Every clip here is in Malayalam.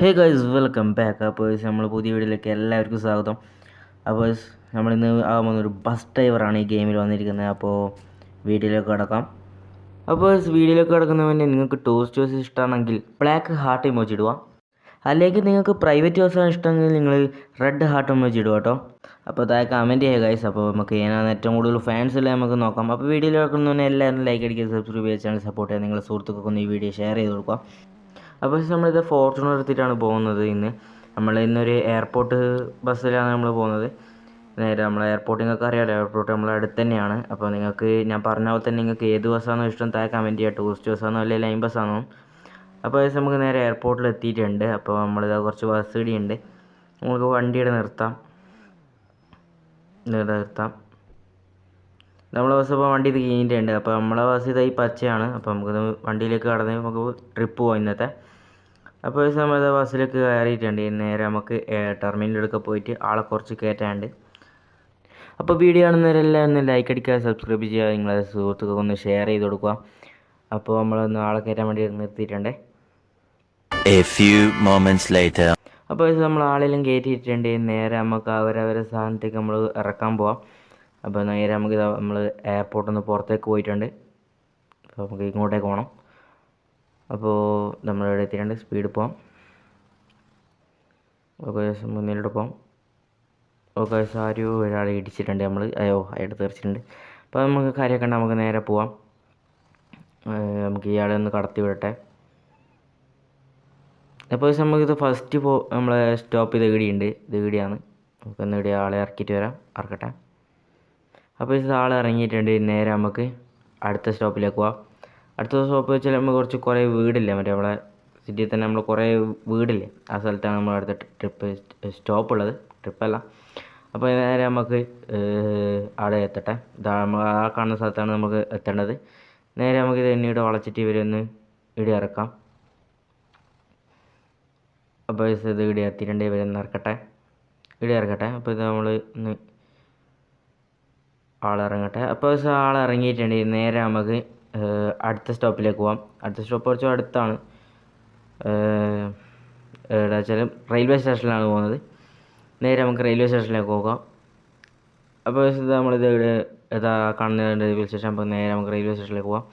ഹേ ഗൈസ് വെൽക്കം ബാക്ക് അപ്പോൾ നമ്മൾ പുതിയ വീഡിയോയിലേക്ക് എല്ലാവർക്കും സ്വാഗതം. അപ്പോൾ നമ്മളിന്ന് ആകുമ്പോൾ ഒരു ബസ് ഡ്രൈവറാണ് ഈ ഗെയിമിൽ വന്നിരിക്കുന്നത്. അപ്പോൾ വീഡിയോയിലേക്ക് കിടക്കാം. അപ്പോൾ വീഡിയോയിലേക്ക് കിടക്കുന്നവന്റെ നിങ്ങൾക്ക് ടോസ്റ്റ് ബസ് ഇഷ്ടമാണെങ്കിൽ ബ്ലാക്ക് ഹാർട്ട് ഇമോജി ഇടുക. അല്ലെങ്കിൽ നിങ്ങൾക്ക് പ്രൈവറ്റ് ബസ്സാണ് ഇഷ്ടമെങ്കിൽ നിങ്ങൾ റെഡ് ഹാർട്ട് ഇമോജി ഇടുക കേട്ടോ. അപ്പോൾ താഴെ കമന്റ് ചെയ്യുക ഗൈസ് അപ്പോൾ നമുക്ക് ഏതാണ് ഏറ്റവും കൂടുതൽ ഫാൻസ് ഉള്ളത് നമുക്ക് നോക്കാം. അപ്പോൾ വീഡിയോയിൽ കിടക്കുന്നവനെ എല്ലാവരും ലൈക്ക് അടിക്കുക സബ്സ്ക്രൈബ് ചാനൽ സപ്പോർട്ട് ചെയ്യുക. നിങ്ങളുടെ സുഹൃത്തുക്കൾക്കൊന്ന് ഈ വീഡിയോ ഷെയർ ചെയ്ത് കൊടുക്കുക. അപ്പോൾ നമ്മളിത് ഫോർച്യൂണർ എടുത്തിട്ടാണ് പോകുന്നത് ഇന്ന്. നമ്മൾ ഇന്നൊരു എയർപോർട്ട് ബസ്സിലാണ് നമ്മൾ പോകുന്നത്. നേരെ നമ്മൾ എയർപോർട്ട് നിങ്ങൾക്ക് അറിയാമല്ലോ എയർപോർട്ട് നമ്മളെ അടുത്ത് തന്നെയാണ് അപ്പോൾ നിങ്ങൾക്ക് ഞാൻ പറഞ്ഞ പോലെ തന്നെ നിങ്ങൾക്ക് ഏത് ബസ്സാണോ ഇഷ്ടം താഴെ കമന്റ് ചെയ്യുക ടൂറിസ്റ്റ് ബസ്സാണോ അല്ലെങ്കിൽ ലൈൻ ബസ്സാണോ അപ്പോൾ അത് നമുക്ക് നേരെ എയർപോർട്ടിൽ എത്തിയിട്ടുണ്ട്. അപ്പോൾ നമ്മളിത് കുറച്ച് ബസ് ഇടിയുണ്ട്. നമുക്ക് വണ്ടിയുടെ നിർത്താം. നിർത്താം. നമ്മളെ ബസ് ഇപ്പോൾ വണ്ടി ഇത് കഴിഞ്ഞിട്ടുണ്ട്. അപ്പോൾ നമ്മളെ ബസ് ഇതായി പച്ചയാണ്. അപ്പോൾ നമുക്കിത് വണ്ടിയിലേക്ക് കടന്ന് നമുക്ക് ട്രിപ്പ് പോകാം ഇന്നത്തെ. അപ്പോൾ ഈ സമയത്ത് ബസ്സിലേക്ക് കയറിയിട്ടുണ്ട്. നേരെ നമുക്ക് ടെർമിനലിലൊക്കെ പോയിട്ട് ആളെ കുറച്ച് കയറ്റാണ്ട് അപ്പോൾ വീഡിയോ കാണുന്നവരെല്ലാം ഒന്ന് ലൈക്ക് അടിക്കുക സബ്സ്ക്രൈബ് ചെയ്യുക നിങ്ങളുടെ സുഹൃത്തുക്കൾക്ക് ഒന്ന് ഷെയർ ചെയ്ത് കൊടുക്കുക. അപ്പോൾ നമ്മളൊന്ന് ആളെ കയറ്റാൻ വേണ്ടി നിർത്തിയിട്ടുണ്ട്. അപ്പോൾ നമ്മൾ ആളെല്ലാം കയറ്റിയിട്ടുണ്ട്. നേരെ നമുക്ക് അവരവരെ സ്ഥാനത്തേക്ക് നമ്മൾ ഇറക്കാൻ പോവാം. അപ്പോൾ നേരെ നമുക്ക് നമ്മൾ എയർപോർട്ടിൽ നിന്ന് പുറത്തേക്ക് പോയിട്ടുണ്ട്. അപ്പോൾ നമുക്ക് ഇങ്ങോട്ടേക്ക് പോകണം അപ്പോൾ നമ്മൾ ഇവിടെ എത്തിയിട്ടുണ്ട്. സ്പീഡ് പോവാം. ഓക്കെ മുന്നിലോട്ട് പോവാം. ഓക്കെ ആരും ഒരാളെ ഇടിച്ചിട്ടുണ്ട് നമ്മൾ അയ്യോ അയാൾ തീർച്ചിട്ടുണ്ട് അപ്പോൾ നമുക്ക് കാര്യമൊക്കെ ഉണ്ട്. നമുക്ക് നേരെ പോവാം. നമുക്ക് ഇയാളെ ഒന്ന് കടത്തി വിടട്ടെ. അപ്പോൾ നമുക്കിത് ഫസ്റ്റ് പോ നമ്മളെ സ്റ്റോപ്പ് ചെയ്ത് ഈടിയുണ്ട് ഇത് ഈടിയാണ് നമുക്കൊന്ന് ഇവിടെ ആളെ ഇറക്കിയിട്ട് വരാം. ഇറക്കട്ടെ. അപ്പോൾ ഇത് ആളെ ഇറങ്ങിയിട്ടുണ്ട്. നേരെ നമുക്ക് അടുത്ത സ്റ്റോപ്പിലേക്ക് പോവാം. അടുത്ത സ്റ്റോപ്പ് വെച്ചാൽ നമ്മൾ കുറച്ച് കുറേ വീടില്ലേ? മറ്റേ നമ്മളെ സിറ്റിയിൽ തന്നെ നമ്മൾ കുറേ വീടില്ലേ? ആ സ്ഥലത്താണ് നമ്മൾ അടുത്ത ട്രിപ്പ് സ്റ്റോപ്പ് ഉള്ളത്. ട്രിപ്പല്ല അപ്പോൾ നേരെ നമുക്ക് അവിടെ എത്തട്ടെ. നമ്മൾ ആ കാണുന്ന സ്ഥലത്താണ് നമുക്ക് എത്തേണ്ടത്. നേരെ നമുക്ക് ഇത് എന്നിവിടെ വളച്ചിട്ട് ഇവരൊന്ന് ഇടി ഇറക്കാം അപ്പോൾ ഇത് ഇടി ഇറത്തിട്ടുണ്ട് ഇവരൊന്ന് ഇറക്കട്ടെ. ഇടി ഇറക്കട്ടെ അപ്പോൾ ഇത് നമ്മൾ ഒന്ന് ആളിറങ്ങട്ടെ. അപ്പോൾ ആളിറങ്ങിയിട്ടുണ്ട്. നേരെ നമുക്ക് അടുത്ത സ്റ്റോപ്പിലേക്ക് പോവാം. അടുത്ത സ്റ്റോപ്പ് കുറച്ച് അടുത്താണ്. എവിടെ വെച്ചാൽ റെയിൽവേ സ്റ്റേഷനിലാണ് പോകുന്നത്. നേരെ നമുക്ക് റെയിൽവേ സ്റ്റേഷനിലേക്ക് പോകാം. അപ്പോൾ നമ്മളിത് ഇവിടെ ഏതാ കാണുന്ന റെയിൽവേ സ്റ്റേഷൻ. അപ്പോൾ നേരെ നമുക്ക് റെയിൽവേ സ്റ്റേഷനിലേക്ക് പോകാം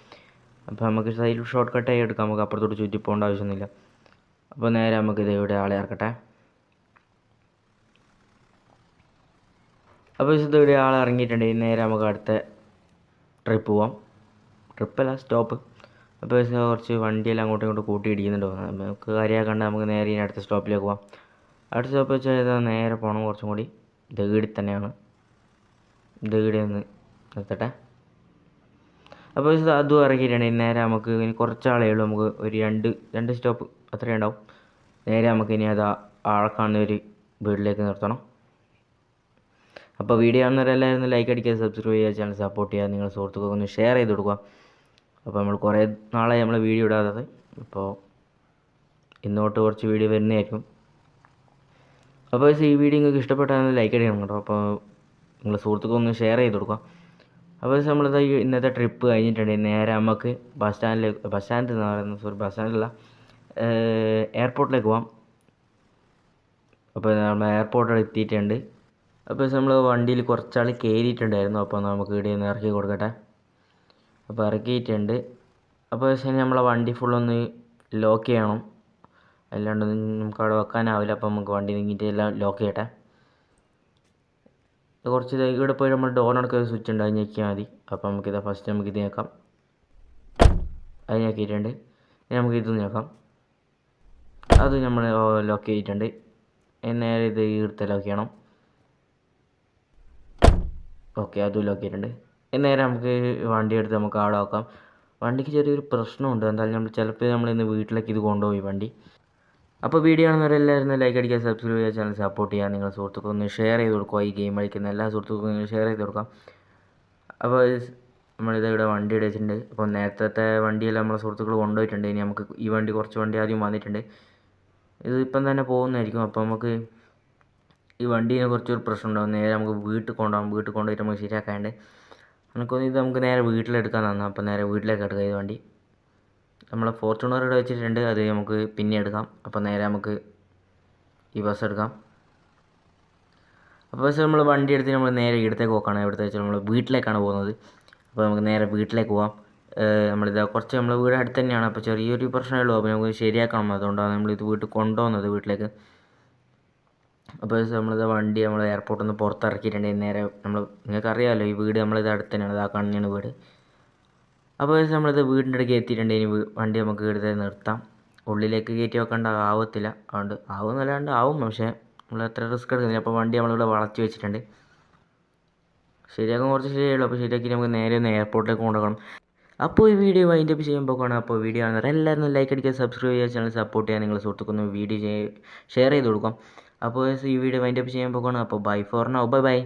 അപ്പോൾ നമുക്ക് സൈഡ് ഷോർട്ട് കട്ടായി എടുക്കാം. നമുക്ക് അപ്പുറത്തോട്ട് ചുറ്റി പോകേണ്ട ആവശ്യമൊന്നുമില്ല. അപ്പോൾ നേരെ നമുക്ക് ഇത് ഇവിടെ ആളെ ഇറക്കട്ടെ. അപ്പോൾ ഇവിടെ ആൾ ഇറങ്ങിയിട്ടുണ്ടെങ്കിൽ നേരെ നമുക്ക് അടുത്ത ട്രിപ്പ് പോവാം. ട്രിപ്പല്ല സ്റ്റോപ്പ്. അപ്പോൾ കുറച്ച് വണ്ടിയെല്ലാം അങ്ങോട്ടും ഇങ്ങോട്ടും കൂട്ടി ഇടിക്കുന്നുണ്ട് നമുക്ക് കാര്യമാക്കണ്ട നമുക്ക് നേരെ ഇനി അടുത്ത സ്റ്റോപ്പിലേക്ക് പോവാം. അടുത്ത സ്റ്റോപ്പ് വെച്ചാൽ ഇത് നേരെ പോകണം കുറച്ചും കൂടി. ദഗീടി തന്നെയാണ്. ദഗീടി ഒന്ന് നിർത്തട്ടെ. അപ്പോൾ അതും ഇറക്കിയിട്ടുണ്ട്. ഇനി നേരെ നമുക്ക് ഇനി കുറച്ചാളേ ഉള്ളൂ. നമുക്ക് ഒരു രണ്ട് രണ്ട് സ്റ്റോപ്പ് അത്രയും ഉണ്ടാവും. നേരെ നമുക്ക് ഇനി അത് ആ- ആളെ കാണുന്ന ഒരു വീട്ടിലേക്ക് നിർത്തണം. അപ്പോൾ വീഡിയോ കാണുന്നവരെല്ലാവരും ലൈക്ക് അടിക്കുക സബ്സ്ക്രൈബ് ചെയ്യുക ചാനൽ സപ്പോർട്ട് ചെയ്യുക. നിങ്ങളുടെ സുഹൃത്തുക്കൾക്ക് ഒന്ന് ഷെയർ ചെയ്ത് കൊടുക്കുക. അപ്പോൾ നമ്മൾ കുറേ നാളായി നമ്മൾ വീഡിയോ ഇടാത്തത്. ഇപ്പോൾ ഇന്നോട്ട് കുറച്ച് വീഡിയോ വരുന്നതായിരിക്കും. അപ്പോൾ ഈ വീഡിയോ നിങ്ങൾക്ക് ഇഷ്ടപ്പെട്ടാൽ ലൈക്ക് അടിക്കണം കേട്ടോ. അപ്പോൾ നിങ്ങൾ സുഹൃത്തുക്കൾക്ക് ഒന്ന് ഷെയർ ചെയ്ത് കൊടുക്കുക അപ്പോൾ നമ്മളിത് ഇന്നത്തെ ട്രിപ്പ് കഴിഞ്ഞിട്ടുണ്ട്. നേരെ നമുക്ക് ബസ് സ്റ്റാൻഡിലേക്ക് ബസ് സ്റ്റാൻഡ് എന്ന് പറയുന്നത് സോറി ബസ് സ്റ്റാൻഡല്ല എയർപോർട്ടിലേക്ക് പോവാം. അപ്പോൾ നമ്മൾ എയർപോർട്ടിൽ എത്തിയിട്ടുണ്ട്. അപ്പോൾ നമ്മൾ വണ്ടിയിൽ കുറച്ചാൾ കയറിയിട്ടുണ്ടായിരുന്നു. അപ്പോൾ നമുക്ക് ഇവിടെ നിന്ന് ഇറക്കി കൊടുക്കട്ടെ. അപ്പോൾ ഇറക്കിയിട്ടുണ്ട്. അപ്പോൾ പക്ഷേ നമ്മളെ വണ്ടി ഫുള്ളൊന്ന് ലോക്ക് ചെയ്യണം. അല്ലാണ്ട് നമുക്ക് അവിടെ വെക്കാനാവില്ല. അപ്പോൾ നമുക്ക് വണ്ടി നീങ്ങിയിട്ട് എല്ലാം ലോക്ക് ചെയ്യട്ടെ. കുറച്ച് ഇവിടെ പോയി നമ്മൾ ഡോറിനൊക്കെ സ്വിച്ച് ഉണ്ട്. അത് ഞെക്കിയാൽ മതി. അപ്പോൾ നമുക്കിത് ഫസ്റ്റ് നമുക്കിത് ഞെക്കാം. അത് ഞെക്കിയിട്ടുണ്ട്. നമുക്കിത് ഞെക്കാം. അത് നമ്മൾ ലോക്ക് ചെയ്തിട്ടുണ്ട്. നേരെ ഇത് ഈർത്ത ലോക്ക് ചെയ്യണം. ഓക്കെ അതും ലോക്ക് ചെയ്തിട്ടുണ്ട്. നേരെ നമുക്ക് വണ്ടി എടുത്ത് നമുക്ക് അവിടെ വെക്കാം വണ്ടിക്ക് ചെറിയൊരു പ്രശ്നമുണ്ട്. എന്തായാലും നമ്മൾ ചിലപ്പോൾ നമ്മൾ ഇന്ന് വീട്ടിലേക്ക് ഇത് കൊണ്ടുപോയി വണ്ടി. അപ്പോൾ വീഡിയോ കാണുന്നവരെല്ലാവരും ലൈക്ക് അടിക്കുക സബ്സ്ക്രൈബ് ചെയ്യുക ചാനൽ സപ്പോർട്ട് ചെയ്യുക. നിങ്ങൾ സുഹൃത്തുക്കൾ ഒന്ന് ഷെയർ ചെയ്ത് കൊടുക്കുക. ഈ ഗെയിം കളിക്കുന്ന എല്ലാ സുഹൃത്തുക്കൾക്കും നിങ്ങൾ ഷെയർ ചെയ്ത് കൊടുക്കാം. അപ്പോൾ നമ്മളിത് ഇവിടെ വണ്ടി എടുത്തിട്ടുണ്ട്. അപ്പോൾ നേരത്തെ വണ്ടിയെല്ലാം നമ്മളെ സുഹൃത്തുക്കൾ കൊണ്ടുപോയിട്ടുണ്ട്. ഇനി നമുക്ക് ഈ വണ്ടി കുറച്ച് വണ്ടി ആദ്യം വന്നിട്ടുണ്ട്. ഇത് ഇപ്പം തന്നെ പോകുന്നതായിരിക്കും. അപ്പോൾ നമുക്ക് ഈ വണ്ടീനെ കുറച്ചൊരു പ്രശ്നം ഉണ്ടാകും നേരെ നമുക്ക് വീട്ടിൽ കൊണ്ടുപോകാം. വീട്ടിൽ കൊണ്ടുപോയിട്ട് നമുക്ക് ശരിയാക്കാണ്ട് നമുക്കൊന്ന് ഇത് നമുക്ക് നേരെ വീട്ടിലെടുക്കാൻ തന്നു. അപ്പോൾ നേരെ വീട്ടിലേക്ക് എടുക്കുക ഇത് വണ്ടി. നമ്മളെ ഫോർച്യൂണർ ഇവിടെ വെച്ചിട്ടുണ്ട്. അത് നമുക്ക് പിന്നെ എടുക്കാം. അപ്പോൾ നേരെ നമുക്ക് ഈ ബസ് എടുക്കാം. അപ്പോൾ ബസ് നമ്മൾ വണ്ടി എടുത്ത് നമ്മൾ നേരെ ഇടത്തേക്ക് പോക്കാണ്. ഇവിടുത്തെ വെച്ചാൽ നമ്മൾ വീട്ടിലേക്കാണ് പോകുന്നത്. അപ്പോൾ നമുക്ക് നേരെ വീട്ടിലേക്ക് പോകാം നമ്മളിത് കുറച്ച് നമ്മൾ വീട് അടുത്ത് തന്നെയാണ്. അപ്പോൾ ചെറിയൊരു പ്രശ്നമേ ഉള്ളൂ. അപ്പോൾ നമുക്ക് ശരിയാക്കണം അതുകൊണ്ടാണ് നമ്മളിത് വീട്ടിൽ കൊണ്ടുപോകുന്നത് വീട്ടിലേക്ക്. അപ്പോൾ നമ്മളിത് വണ്ടി നമ്മൾ എയർപോർട്ടിൽ നിന്ന് പുറത്തിറക്കിയിട്ടുണ്ടെങ്കിൽ നേരെ നമ്മൾ നിങ്ങൾക്ക് അറിയാമല്ലോ ഈ വീട് നമ്മളിത് അടുത്ത് തന്നെയാണ് ഇതാ കണ്ണിയാണ് വീട്. അപ്പോൾ നമ്മളിത് വീടിന്റെ അടുക്ക് എത്തിയിട്ടുണ്ടെങ്കിൽ വണ്ടി നമുക്ക് ഇവിടുത്തെ നിർത്താം. ഉള്ളിലേക്ക് കയറ്റി വെക്കേണ്ട ആവത്തില്ല. അതുകൊണ്ട് ആവുന്നല്ലാണ്ട് ആവും പക്ഷേ നമ്മൾ അത്ര റിസ്ക് എടുക്കുന്നില്ല. അപ്പോൾ വണ്ടി നമ്മളിവിടെ വളച്ച് വെച്ചിട്ടുണ്ട്. ശരിയാക്കാൻ കുറച്ച് ശരിയുള്ളൂ അപ്പോൾ ശരിയാക്കി നമുക്ക് നേരെ ഒന്ന് എയർപോർട്ടിലേക്ക് കൊണ്ടുപോകണം. അപ്പോൾ ഈ വീഡിയോ വൈൻഡ് അപ്പ് ചെയ്യുമ്പോൾ കാണാം അപ്പോൾ വീഡിയോ ആണ് എല്ലാവരും ലൈക്ക് അടിക്കുക സബ്സ്ക്രൈബ് ചെയ്യുക ചാനൽ സപ്പോർട്ട് ചെയ്യാൻ നിങ്ങൾ സുഹൃത്തുക്കൊന്ന് വീഡിയോ ഷെയർ ചെയ്ത് കൊടുക്കാം. അപ്പോൾ ഈ വീഡിയോ വൈൻഡപ്പ് ചെയ്യാൻ കാണാം അപ്പോൾ bye for now bye bye